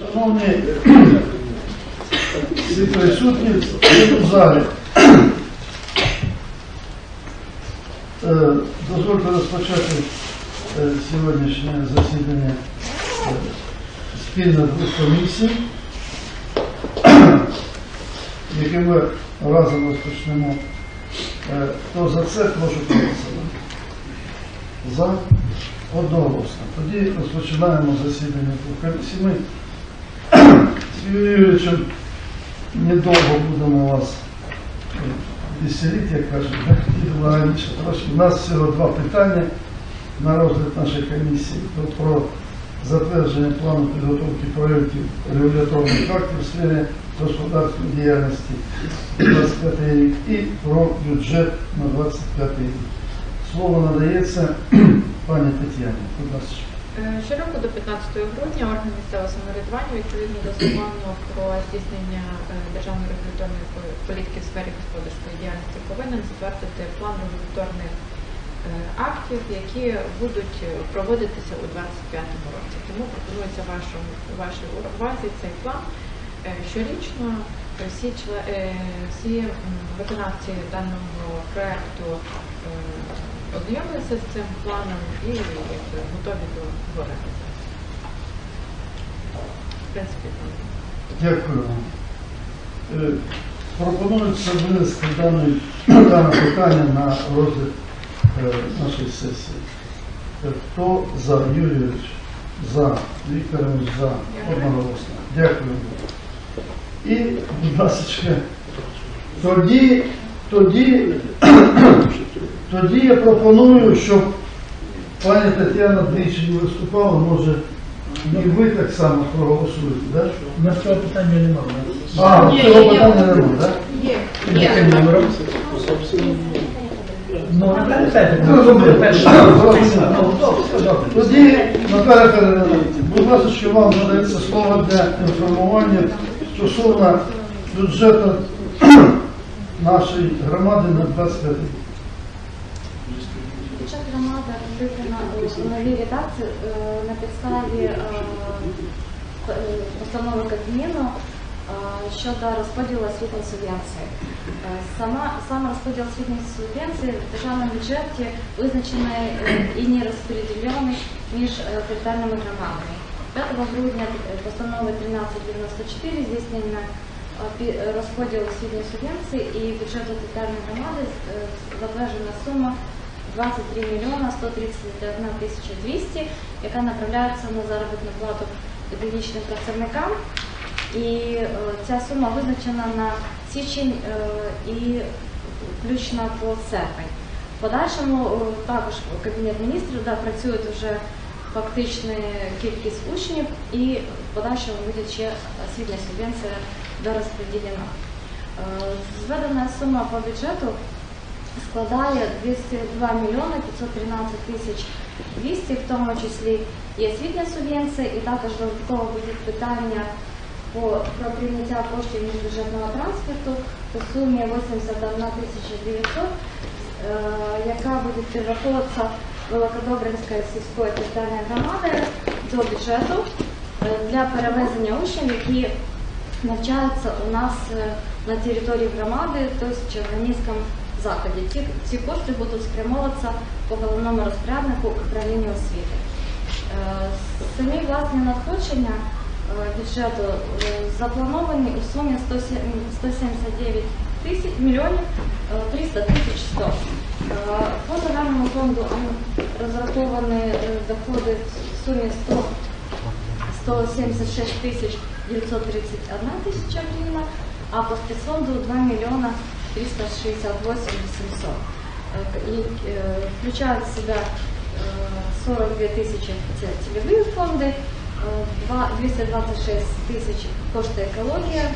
Шановні всі присутні в залі. Е, Дозвольте розпочати е, сьогоднішнє засідання е, спільно двох комісій, яке ми разом розпочнемо. Хто за це, прошу проголосувати. За одноголосно. Тоді розпочинаємо засідання двох комісій. Юрійовичем недовго будемо вас е, веселити, як кажуть, раніше трошки. У нас всього два питання на розгляд нашої комісії То про затвердження плану підготовки проєктів регуляторних актів в сфері господарської діяльності 25 рік і про бюджет на 25 рік. Слово надається пані Тетяні. Будь. Е, Щороку до 15 грудня орган місцевого самоврядування відповідно до закону про здійснення е, державної регуляторної політики в сфері господарської діяльності повинен затвердити план регуляторних е, актів, які будуть проводитися у 2025 році. Тому пропонується вашій увазі цей план щорічно. Всі всі виконавці даного проекту е, ознайомилися з цим планом і якби, готові до його реалізації. В принципі, там Дякую вам. Е, Пропонується винести дане, дане питання на розгляд е, нашої сесії. Е, Хто за Юрійович? За. Віктор Іванович за. Одноголосно. Дякую. І, будь ласка, тоді, тоді, тоді я пропоную, щоб пані Тетяна двічі не виступала, може, і ви так само проголосуєте, так? У нас цього питання немає. А, цього питання немає, так? є. Під яким номером? Ну. Ну. Ну, добре. Тоді, Наталя Федоровна, будь ласка, що вам надається слово для інформування стосовно бюджету нашої громади на 25 рік. Виконана у новій редакції е, на підставі е, постанови Кабміну е, щодо розподілу освітньої субвенції. Сама, сам розподіл освітньої субвенції в державному бюджеті визначений і не розподілений між територіальними громадами. 5 грудня постанови 1394 здійснено розподіл освітньої субвенції і бюджету територіальної громади затверджена сума 23 мільйона 131 тисяча 200, яка направляється на заробітну плату педагогічним працівникам. І е, ця сума визначена на січень е, і включно по серпень. В подальшому е, також Кабінет міністрів да, працює вже фактична кількість учнів і в подальшому буде ще освітня субвенція дорозподілена. Зведена сума по бюджету складає 202 мільйони 513 тисяч 200, в тому числі і освітня субвенція, і також додатково будуть питання по, про прийняття коштів міжбюджетного транспорту у сумі 81 тисяча 900, е, яка буде перераховуватися Великодобринської сільської територіальної громади до бюджету е, для перевезення учнів, які навчаються у нас е, на території громади, тобто в Червонівському закладі. Ці, ці кошти будуть спрямовуватися по головному розпоряднику управління освіти. Е, Самі власні надходження е, бюджету е, заплановані у сумі 179 тисяч мільйонів е, 300 тисяч 100. Е, По загальному фонду розраховані доходи в сумі 100 176 тисяч 931 тисяча гривна, а по спецфонду 2 мільйона 368 800. Е, і, е, Включають в себе е, 42 тисячі це цільові фонди, е, два- 226 тисяч коштує екологія. Е,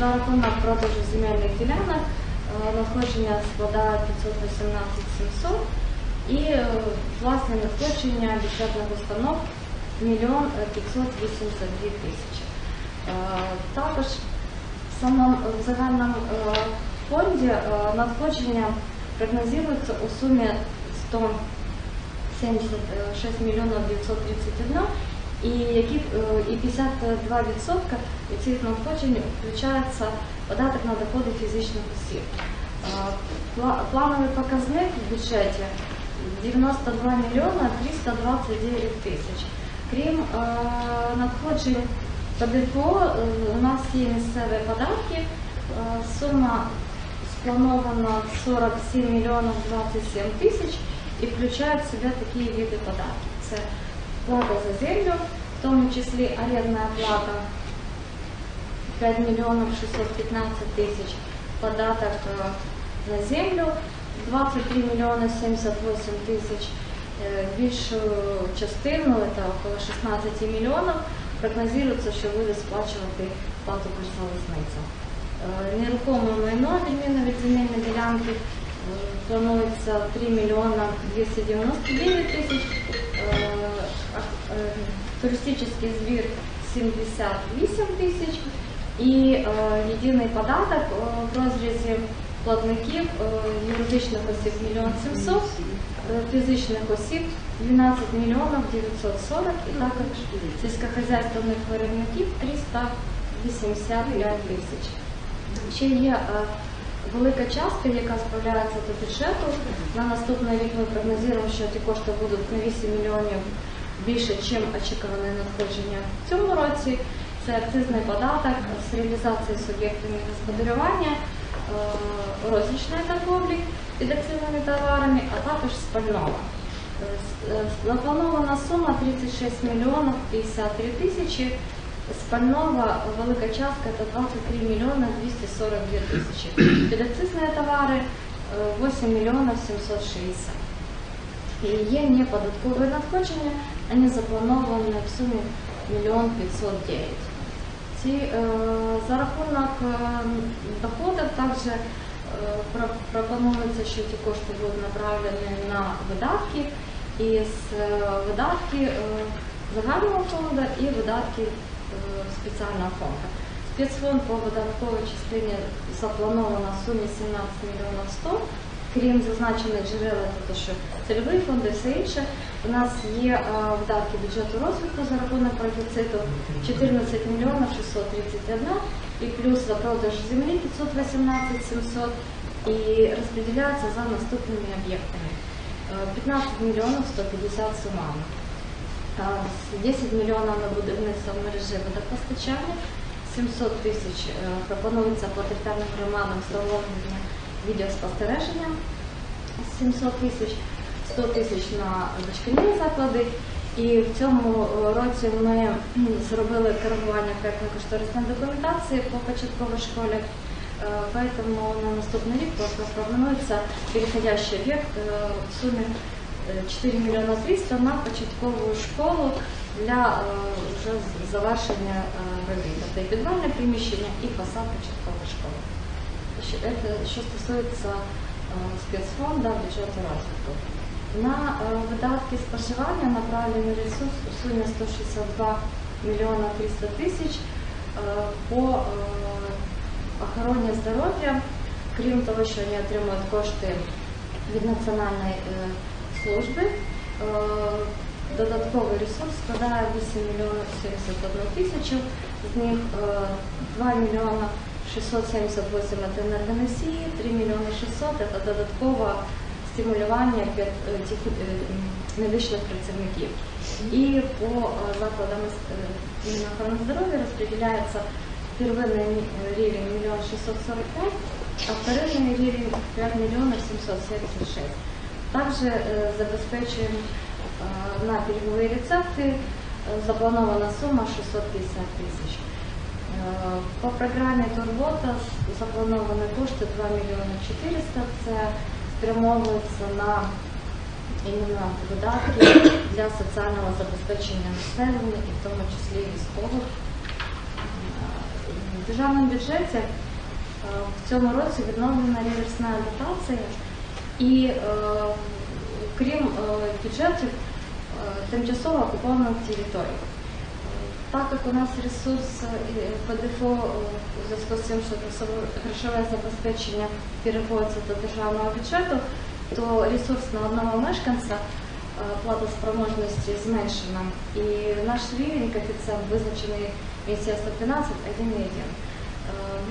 За рахунок продажу земельних ділянок е, надходження складає 518 700 і е, власне надходження бюджетних установ мільйон 582 тисячі. Е, Також в самому в загальному е, фонді е, надходження прогнозується у сумі 176 мільйонів 931 і які е, і 52% від цих надходжень включається податок на доходи фізичних осіб. Е, пла- Плановий показник в бюджеті 92 мільйона 329 тисяч. Крім е, надходжень ПДФО, е, у нас є місцеві податки. Е, Сума спланована 47 мільйонів 27 тисяч і включає в себе такі види податків. Це плата за землю, в тому числі арендна плата 5 мільйонів 615 тисяч, податок е, на землю 23 мільйони 78 тисяч. Е, Більшу частину, це около 16 мільйонів, прогнозується, що буде сплачувати плату Укрзалізниця. Е, Нерухоме майно, відміна від земельної ділянки, планується 3 мільйона 299 тисяч, туристичний збір 78 тисяч і єдиний податок е, в розрізі платників е, юридичних осіб 1 700 е, фізичних осіб 12 мільйонів 940 і також сільськохозяйственних виробників 385 тисяч. Ще є е, велика частка, яка справляється до бюджету. На наступний рік ми прогнозуємо, що ті кошти будуть на 8 мільйонів більше, ніж очікуване надходження в цьому році. Це акцизний податок з реалізації суб'єктами господарювання, е, рознічної торговлі під товарами, а також спального. Е, е, Запланована сума 36 мільйонів 53 тисячі. Спального велика частка це 23 мільйони 242 тисячі. Підакцизні товари е, 8 мільйонів 760. І є неподаткові надходження, вони заплановані в сумі 1 509. Ці, е, за рахунок е, доходів також е, пропонується, що ці кошти будуть направлені на видатки, і з видатки загального фонду і видатки спеціального фонду. Спецфонд по видатковій частині заплановано в сумі 17 мільйонів 100 крім зазначених джерел, тобто що цільовий фонд і все інше, у нас є е, видатки бюджету розвитку за рахунок профіциту 14 мільйонів 631 і плюс за продаж землі 518 700 і розподіляється за наступними об'єктами. Е, 15 мільйонів 150 сумами. Е, 10 мільйонів на будівництво мережі водопостачання, 700 тисяч е, пропонується по територіальним громадам встановлення відеоспостереження, 700 тисяч, 100 тисяч на дошкільні заклади. І в цьому е, році ми зробили коригування проєктно-кошторисної документації по початковій школі. Е, Поэтому на наступний рік просто планується переходящий об'єкт е, в сумі е, 4 мільйона 300 на початкову школу для е, вже завершення е, робіт. Тобто і підвальне приміщення, і фасад початкової школи. Это, що стосується е, спецфонду бюджету розвитку. На е, видатки споживання направлені ресурс у сумі 162 мільйона 300 тисяч е, по е, охороні здоров'я, крім того, що вони отримують кошти від Національної е, служби. е, Додатковий ресурс складає 8 мільйонів 71 тисячу, з них е, 2 мільйона 678 – це енергоносії, 3 мільйони 600 – це додаткове стимулювання е, е, медичних працівників. І по е, закладам охорони здоров'я розподіляється первинний рівень 1 мільйон 645, а вторинний рівень 5 мільйонів 776. Також е, забезпечуємо на пільгові рецепти запланована сума 650 тисяч. Е, По програмі Турбота заплановані кошти 2 мільйони 400. Це спрямовується на іменно видатки для соціального забезпечення населення і в тому числі військових. Е, В державному бюджеті е, в цьому році відновлена реверсна дотація і крім бюджетів тимчасово окупованих територій. Е, Так як у нас ресурс е, ПДФО е, у зв'язку з тим, що грошове- забезпечення переходить до державного бюджету, то ресурс на одного мешканця платоспроможності зменшена. І наш рівень коефіцієнт визначений Міністерством фінансів 1,1. Е,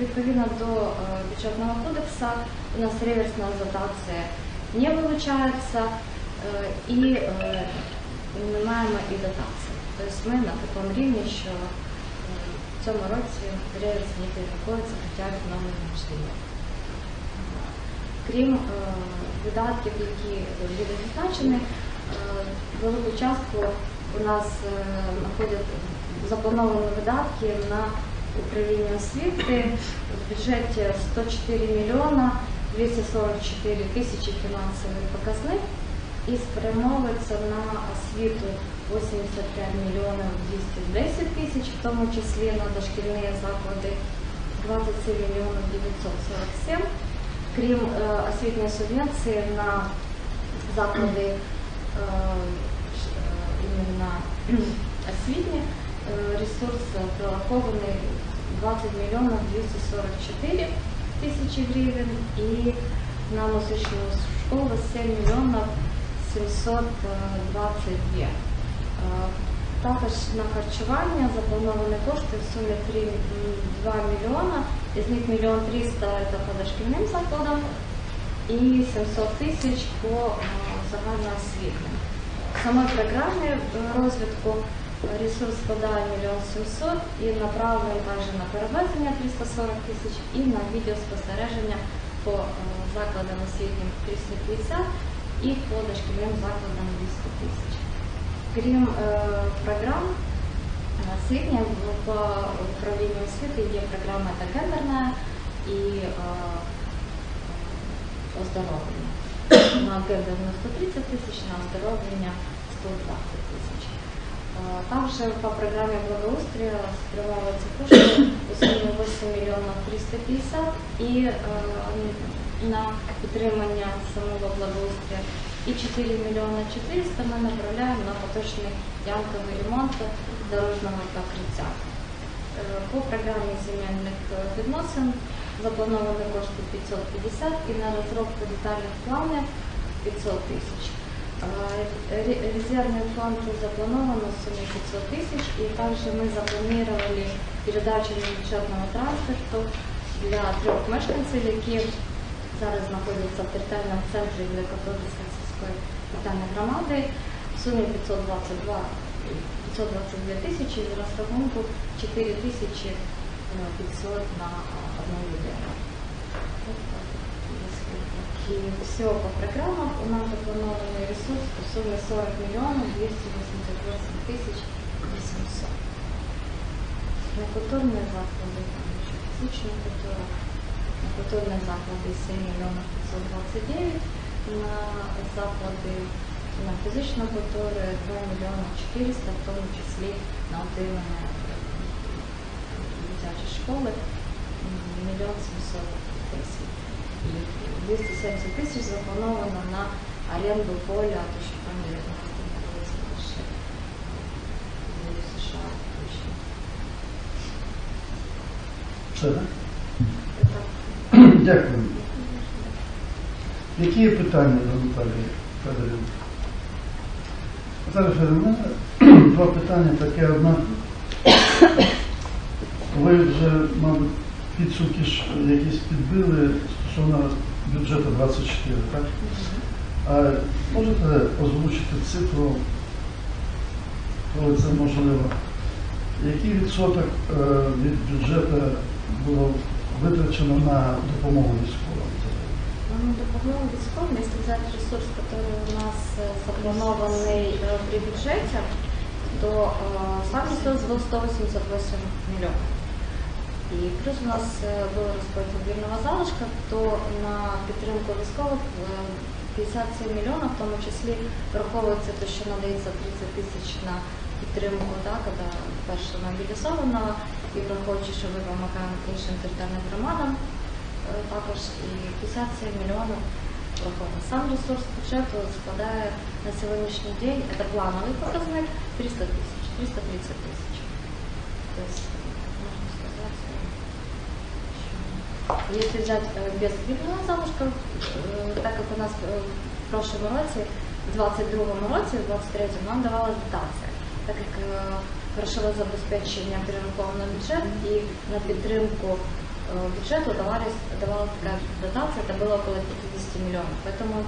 Відповідно до е, бюджетного кодексу у нас реверсна дотація не вилучається е, і е, не маємо і дотації. Тобто ми на такому рівні, що е, в цьому році не перераховується, хоча новий можливо. Крім е, видатків, які були зазначені, е, велику частку у нас знаходять заплановані видатки на управління освіти в бюджеті 104 мільйона 244 тисячі фінансовий показник і спрямовується на освіту 85 мільйонів 210 тисяч, в тому числі на дошкільні заклади 27 мільйонів 947 крім е, освітньої субвенції на заклади е, ш- е, іменно освітні, е, ресурс прорахований 20 мільйонів 244 тисячі гривень і на музичну школу 7 мільйонів 722. Е, Також на харчування заплановані кошти в сумі 3, 2 мільйона, із них мільйон 300 це по дошкільним закладам і 700 тисяч по е, загальноосвітним. В самій програмі е, розвитку ресурс складає мільйон 700 і направлено майже на перевезення 340 тисяч і на відеоспостереження по закладам освітнім 350 і по дошкільним закладам 200 тисяч. Крім е, програм, е, освітня по управлінню освіти є програма «Это гендерна» і е, е, оздоровлення. На гендерну 130 тисяч, на оздоровлення 120 тисяч. Е, Також по програмі благоустрія спрямовуються кошти у сумі 8 мільйонів 350 і е, на підтримання самого благоустрія і 4 мільйони 400 ми направляємо на поточний ямковий ремонт дорожнього покриття. Е, По програмі земельних е, відносин заплановані кошти 550 і на розробку детальних планів 500 тисяч. Е, ре- Резервный фонд запланован в сумме 500 тысяч, и также мы запланировали передачу бюджетного транспорту для трьох мешканців, які зараз знаходяться в територіальному центрі Великопроводської сільської територіальної громади в сумі 522 522 тисячі з розрахунку 4 тисячі е, 500 на е, одну людину. От так, если так. И все по программам у нас запланованный ресурс в сумме 40 миллионов 288 тысяч 800. На культурные заклади, там еще физичная культура, на культурные заклади 7 миллионов 529, на заклади на фізичну культуру 2 мільйони 400, в тому числі на утримання е, дитячої школи мільйон 700 тисяч. І 270 тисяч заплановано на оренду поля, то що там є лише США. Дякую. Які є питання до Наталії Федорівни? Наталія Федорівна, два питання таке одне. Ви вже, мабуть, підсумки ж якісь підбили стосовно бюджету 24, так? А можете озвучити цифру, коли це можливо? Який відсоток е, від бюджету було витрачено на допомогу військовим? Ну, Допомогу військовым, если взять ресурс, который у нас э, запланованный э, при бюджете, то э, сам ресурс был 188 миллионов. І плюс у нас е, був розподіл вільного залишка, то на підтримку військових е, 57 мільйонів, в тому числі враховується те, що надається 30 тисяч на підтримку, да, коли перше мобілізованого, і враховуючи, що ми допомагаємо іншим територіальним громадам, е, також і 57 мільйонів враховано. Сам ресурс бюджету складає на сьогоднішній день, це плановий показник, 300 тисяч, 330 тисяч. Тобто, можно сказать, что если взять э, без вільного залишка, э, так как у нас э, в прошлом році в 22-му році, в 23-му нам давалася дотація, так як е, грошове забезпечення перераховано на бюджет і на підтримку е, бюджету давалась, давалась така дотація, це було около 50 мільйонів. Тому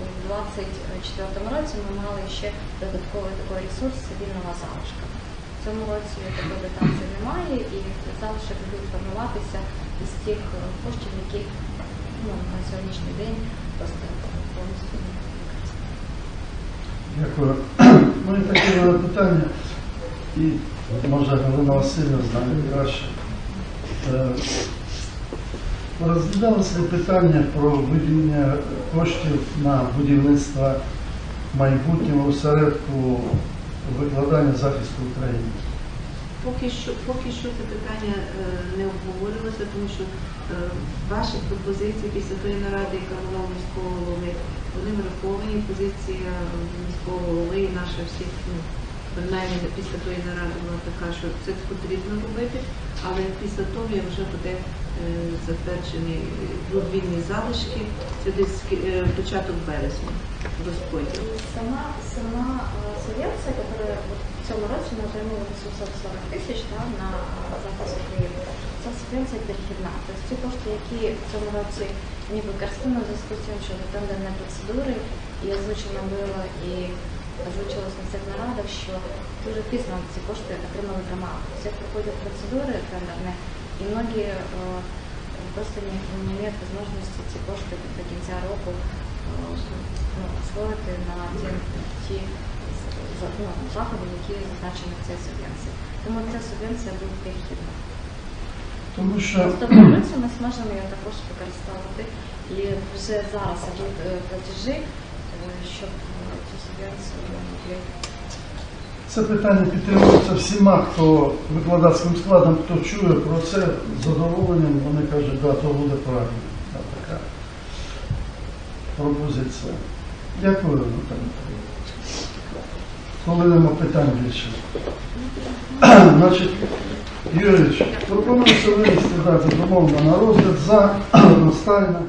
в 24-му році ми мали ще додатковий такий ресурс цивільного залишка. В цьому році такої дотації немає і залишок буде формуватися із тих е, коштів, які ну, на сьогоднішній день просто повністю не використані. Дякую. Ну і таке питання, і Галина Васильівна знає краще. Е, Розглядалося питання про виділення коштів на будівництво майбутнього осередку викладання захисту України? Поки що, поки що це питання е, не обговорювалося, тому що е, ваші пропозиції після тої наради, яка була у міського голови, вони враховані. Позиція міського голови і наша всіх, ну, принаймні після тої наради була така, що це потрібно робити, але після того як вже буде е, затверджений вільні залишки, це десь е, початок березня розподіл. Сама, сама субвенция, которая вот в цьому році ми отримали 840 тисяч да, на е, захист України, це субвенція перехідна. Тобто ті кошти, які в цьому році не використані в зв'язку що тендерні процедури, і озвучено було, і озвучилось на цих нарадах, що дуже пізно ці кошти отримали громади. Все проходять процедури тендерні, і многі е, просто не, не мають можливості ці кошти до кінця року е, ну, освоїти на ті, ті ну, заходи, які зазначені в цій субвенції. Тому ця субвенція буде перехідна. Тому що ми зможемо її також використовувати. І вже зараз ідуть е, платежі, це питання підтримується всіма, хто викладацьким складом, хто чує про це з задоволенням, вони кажуть, да, то буде правильно. Така пропозиція. Дякую, Наталя. Коли нема питань більше. Значить, Юрійович, пропонується винести дати замовлення на розгляд за одностайно.